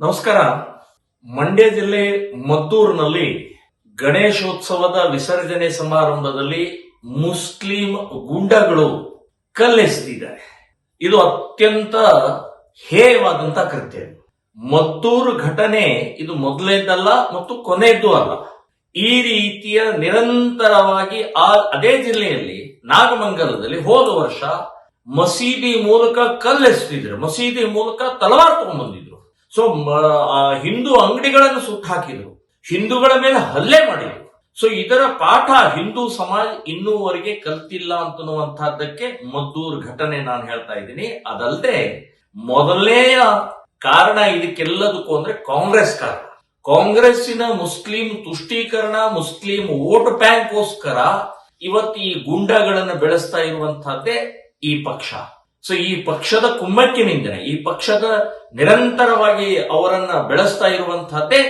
ನಮಸ್ಕಾರ. ಮಂಡ್ಯ ಜಿಲ್ಲೆ ಮದ್ದೂರಿನಲ್ಲಿ ಗಣೇಶೋತ್ಸವದ ವಿಸರ್ಜನೆ ಸಮಾರಂಭದಲ್ಲಿ ಮುಸ್ಲಿಂ ಗುಂಡಗಳು ಕಲ್ಲೆಸೆದಿದ್ದಾರೆ. ಇದು ಅತ್ಯಂತ ಹೇಯವಾದಂತ ಕೃತ್ಯ. ಮದ್ದೂರು ಘಟನೆ ಇದು ಮೊದಲೇದಲ್ಲ ಮತ್ತು ಕೊನೆಯದ್ದು ಅಲ್ಲ. ಈ ರೀತಿಯ ನಿರಂತರವಾಗಿ ಆ ಅದೇ ಜಿಲ್ಲೆಯಲ್ಲಿ ನಾಗಮಂಗಲದಲ್ಲಿ ಹೋದ ವರ್ಷ ಮಸೀದಿ ಮೂಲಕ ಕಲ್ಲೆಸೆದಿದ್ರು. ಮಸೀದಿ ಮೂಲಕ ತಲವಾರ್ ತಗೊಂಡ್ಬಂದಿದ್ರು. ಸೊ ಹಿಂದೂ ಅಂಗಡಿಗಳನ್ನು ಸುತ್ತಾಕಿದ್ರು ಹಾಕಿದ್ರು. ಹಿಂದೂಗಳ ಮೇಲೆ ಹಲ್ಲೆ ಮಾಡಿದ್ರು. ಸೊ ಇದರ ಪಾಠ ಹಿಂದೂ ಸಮಾಜ ಇನ್ನೂವರೆಗೆ ಕಲ್ತಿಲ್ಲ ಅಂತನ್ನುವಂತಹದ್ದಕ್ಕೆ ಮದ್ದೂರ್ ಘಟನೆ ನಾನು ಹೇಳ್ತಾ ಇದ್ದೀನಿ. ಅದಲ್ಲದೆ ಮೊದಲನೆಯ ಕಾರಣ ಇದಕ್ಕೆಲ್ಲದಕ್ಕೂ ಅಂದ್ರೆ ಕಾಂಗ್ರೆಸ್ ಕಾರಣ. ಕಾಂಗ್ರೆಸ್ಸಿನ ಮುಸ್ಲಿಂ ತುಷ್ಟೀಕರಣ, ಮುಸ್ಲಿಂ ವೋಟ್ ಬ್ಯಾಂಕ್ಗೋಸ್ಕರ ಇವತ್ತು ಈ ಗುಂಡಗಳನ್ನು ಬೆಳೆಸ್ತಾ ಇರುವಂತಹದ್ದೇ ಈ ಪಕ್ಷ. ಸೊ ಈ ಪಕ್ಷದ ಕುಮ್ಮಕ್ಕಿನಿಂದ ಈ ಪಕ್ಷದ ನಿರಂತರವಾಗಿ ಅವರನ್ನ ಬೆಳೆಸ್ತಾ ಇರುವಂತಹದ್ದೇ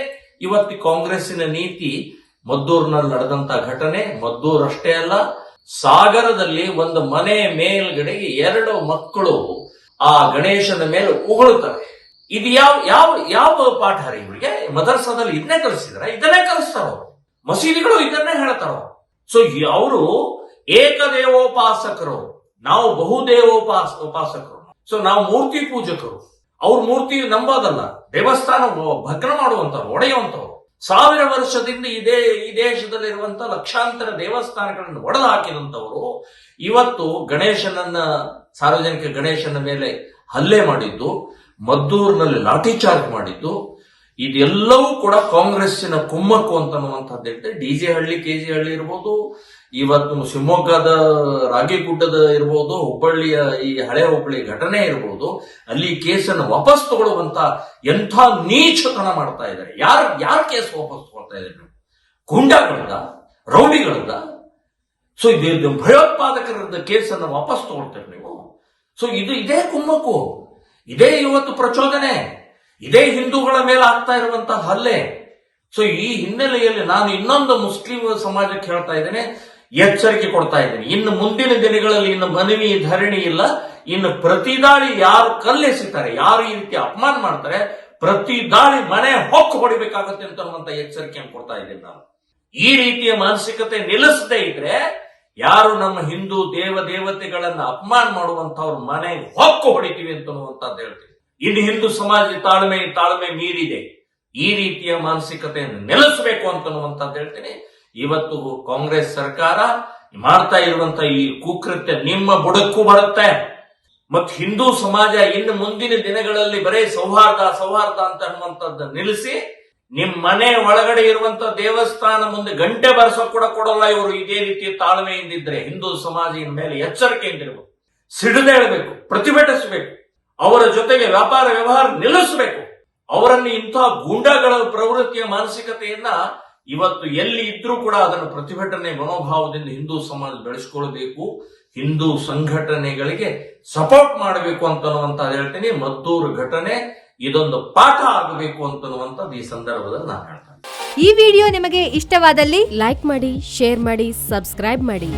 ಇವತ್ತು ಕಾಂಗ್ರೆಸ್ಸಿನ ನೀತಿ. ಮದ್ದೂರಿನಲ್ಲಿ ನಡೆದಂತ ಘಟನೆ, ಮದ್ದೂರ್ ಅಷ್ಟೇ ಅಲ್ಲ, ಸಾಗರದಲ್ಲಿ ಒಂದು ಮನೆ ಮೇಲ್ಗಡೆಗೆ ಎರಡು ಮಕ್ಕಳು ಆ ಗಣೇಶನ ಮೇಲೆ ಉಗುಳುತ್ತವೆ. ಇದು ಯಾವ ಯಾವ ಯಾವ ಪಾಠ ರೀ ಇವರಿಗೆ? ಮದರ್ಸಾದಲ್ಲಿ ಇದನ್ನೇ ಕಲಿಸಿದ್ರ, ಇದನ್ನೇ ಕಲಿಸ್ತಾರ? ಮಸೀದಿಗಳು ಇದನ್ನೇ ಹೇಳ್ತಾರ? ಸೊ ಅವರು ಏಕದೇವೋಪಾಸಕರು. ನಾವು ಬಹುದೇವೋಪಾಸ ಉಪಾಸಕರು. ಸೊ ನಾವು ಮೂರ್ತಿ ಪೂಜಕರು. ಅವ್ರ ಮೂರ್ತಿ ನಂಬೋದಲ್ಲ. ದೇವಸ್ಥಾನ ಭಗ್ನ ಮಾಡುವಂತವ್ರು ಒಡೆಯುವಂತವ್ರು ಸಾವಿರ ವರ್ಷದಿಂದ ಇದೇ, ಈ ದೇಶದಲ್ಲಿರುವಂತ ಲಕ್ಷಾಂತರ ದೇವಸ್ಥಾನಗಳನ್ನು ಒಡೆದು ಹಾಕಿದಂತವರು ಇವತ್ತು ಗಣೇಶನನ್ನ, ಸಾರ್ವಜನಿಕ ಗಣೇಶನ ಮೇಲೆ ಹಲ್ಲೆ ಮಾಡಿದ್ದು, ಮದ್ದೂರಿನಲ್ಲಿ ಲಾಠಿ ಚಾರ್ಜ್ ಮಾಡಿದ್ದು, ಇದೆಲ್ಲವೂ ಕೂಡ ಕಾಂಗ್ರೆಸ್ಸಿನ ಕುಮ್ಮಕ್ಕು ಅಂತನ್ನುವಂಥದ್ದು. ಹೇಳ್ತಾರೆ D J Halli, K G Halli ಇರ್ಬೋದು ಇವತ್ತು ಶಿವಮೊಗ್ಗದ ರಾಗಿಗುಡ್ಡದ ಇರ್ಬೋದು, ಹುಬ್ಬಳ್ಳಿಯ ಈ ಹಳೆ ಹುಬ್ಬಳ್ಳಿ ಘಟನೆ ಇರ್ಬೋದು, ಅಲ್ಲಿ ಕೇಸನ್ನು ವಾಪಸ್ ತಗೊಳ್ಳುವಂತ ಎಂಥ ನೀಚತನ ಮಾಡ್ತಾ ಇದ್ದಾರೆ. ಯಾರು, ಯಾರ ಕೇಸ್ ವಾಪಸ್ ತಗೊಳ್ತಾ ಇದ್ದಾರೆ ಗುಂಡಾಗಳದ, ರೌಡಿಗಳದ. ಸೊ ಇದು ಭಯೋತ್ಪಾದಕರ ಕೇಸನ್ನು ವಾಪಸ್ ತಗೊಳ್ತೇವೆ ನೀವು? ಸೊ ಇದು ಇದೇ ಕುಮ್ಮಕ್ಕು. ಇದೇ ಇವತ್ತು ಪ್ರಚೋದನೆ. ಇದೇ ಹಿಂದೂಗಳ ಮೇಲೆ ಆಗ್ತಾ ಇರುವಂತಹ ಹಲ್ಲೆ. ಸೊ ಈ ಹಿನ್ನೆಲೆಯಲ್ಲಿ ನಾನು ಇನ್ನೊಂದು ಮುಸ್ಲಿಂ ಸಮಾಜಕ್ಕೆ ಹೇಳ್ತಾ ಇದ್ದೇನೆ. ಎಚ್ಚರಿಕೆ ಕೊಡ್ತಾ ಇದ್ದೀನಿ. ಇನ್ನು ಮುಂದಿನ ದಿನಗಳಲ್ಲಿ ಇನ್ನು ಮನವಿ, ಧರಣಿ ಇಲ್ಲ. ಇನ್ನು ಪ್ರತಿ ದಾಳಿ ಯಾರು ಕಲ್ಲೆಸಿತಾರೆ, ಯಾರು ಈ ರೀತಿ ಅಪಮಾನ ಮಾಡ್ತಾರೆ, ಪ್ರತಿ ದಾಳಿ ಮನೆ ಹೊಕ್ಕು ಹೊಡಿಬೇಕಾಗುತ್ತೆ ಅಂತ ಎಚ್ಚರಿಕೆಯನ್ನು ಕೊಡ್ತಾ ಇದ್ದೀನಿ ನಾನು. ಈ ರೀತಿಯ ಮಾನಸಿಕತೆ ನಿಲ್ಲಿಸದೇ ಇದ್ರೆ ಯಾರು ನಮ್ಮ ಹಿಂದೂ ದೇವ ದೇವತೆಗಳನ್ನ ಅಪಮಾನ ಮಾಡುವಂತವ್ರ ಮನೆ ಹೊಕ್ಕು ಹೊಡಿತೀವಿ ಅಂತನ್ನುವಂಥದ್ದು ಹೇಳ್ತೀವಿ ಇನ್ನು ಹಿಂದೂ ಸಮಾಜ ತಾಳ್ಮೆ ತಾಳ್ಮೆ ಮೀರಿದೆ. ಈ ರೀತಿಯ ಮಾನಸಿಕತೆಯನ್ನು ನೆಲೆಸಬೇಕು ಅಂತನ್ನುವಂಥದ್ದು ಹೇಳ್ತೀನಿ. ಇವತ್ತು ಕಾಂಗ್ರೆಸ್ ಸರ್ಕಾರ ಮಾಡ್ತಾ ಇರುವಂತ ಈ ಕುಕೃತ್ಯ ನಿಮ್ಮ ಬುಡಕ್ಕೂ ಬರುತ್ತೆ. ಮತ್ ಹಿಂದೂ ಸಮಾಜ ಇನ್ನು ಮುಂದಿನ ದಿನಗಳಲ್ಲಿ ಬರೇ ಸೌಹಾರ್ದ ಸೌಹಾರ್ದ ಅಂತ ಅನ್ನುವಂಥದ್ದು ನಿಲ್ಲಿಸಿ, ನಿಮ್ ಮನೆ ಒಳಗಡೆ ಇರುವಂತ ದೇವಸ್ಥಾನ ಮುಂದೆ ಗಂಟೆ ಬರೆಸೋ ಕೂಡ ಕೊಡಲ್ಲ ಇವರು. ಇದೇ ರೀತಿಯ ತಾಳ್ಮೆಯಿಂದಿದ್ರೆ ಹಿಂದೂ ಸಮಾಜ ಇನ್ ಮೇಲೆ ಎಚ್ಚರಿಕೆಯಿಂದಿರಬೇಕು ಸಿಡಿದೇಳಬೇಕು ಪ್ರತಿಭಟಿಸಬೇಕು. ಅವರ ಜೊತೆಗೆ ವ್ಯಾಪಾರ ವ್ಯವಹಾರ ನಿಲ್ಲಿಸಬೇಕು. ಅವರನ್ನು ಇಂತಹ ಗೂಂಡಾಗಳ ಪ್ರವೃತ್ತಿಯ ಮಾನಸಿಕತೆಯನ್ನ ಇವತ್ತು ಎಲ್ಲಿ ಇದ್ರೂ ಕೂಡ ಅದನ್ನು ಪ್ರತಿಭಟನೆ ಮನೋಭಾವದಿಂದ ಹಿಂದೂ ಸಮಾಜ ಬೆಳೆಸ್ಕೊಳ್ಬೇಕು, ಹಿಂದೂ ಸಂಘಟನೆಗಳಿಗೆ ಸಪೋರ್ಟ್ ಮಾಡಬೇಕು ಅಂತ ಹೇಳ್ತೀನಿ. ಮದ್ದೂರು ಘಟನೆ, ಇದೊಂದು ಪಾಠ ಆಗಬೇಕು ಅಂತನ್ನುವಂಥದ್ದು ಈ ಸಂದರ್ಭದಲ್ಲಿ ನಾನು ಹೇಳ್ತೇನೆ. ಈ ವಿಡಿಯೋ ನಿಮಗೆ ಇಷ್ಟವಾದಲ್ಲಿ ಲೈಕ್ ಮಾಡಿ, ಶೇರ್ ಮಾಡಿ, ಸಬ್ಸ್ಕ್ರೈಬ್ ಮಾಡಿ.